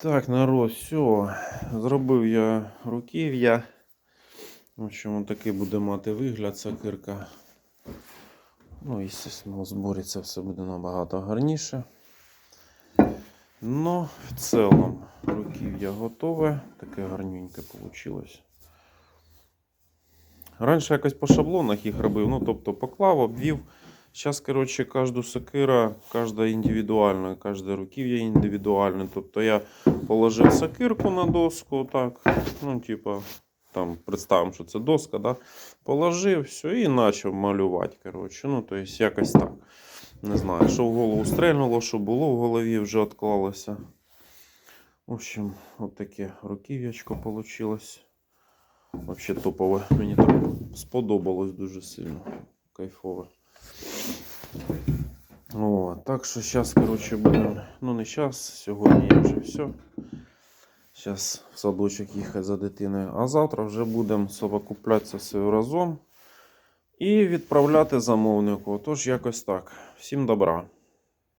Так, народ, все. Зробив я руків'я. В общем, такий буде мати вигляд сакирка. Ну, і в зборі це все буде набагато гарніше. Ну, в цілому, руків'я готове. Таке гарненьке вийшло. Раніше якось по шаблонах їх робив, ну, тобто поклав, обвів. Зараз, коротше, кожну сокира, кожна індивідуальна, кожне руків'я індивідуальне. Тобто я положив сокирку на доску, так, ну, типа, там, представимо, що це доска, да? положив, все, і почав малювати, коротше, ну, тобто, якось так. Не знаю, що в голову стрельнуло, що було в голові, вже відклалося. В общем, от таке руків'ячко вийшло. Вообще топове. Мені так сподобалось дуже сильно. Кайфове. О, так що зараз, коротше, будемо. Ну, не зараз, сьогодні я вже все. Зараз в садочок їхати за дитиною. А завтра вже будемо совокуплятися все разом і відправляти замовнику. Тож якось так. Всім добра.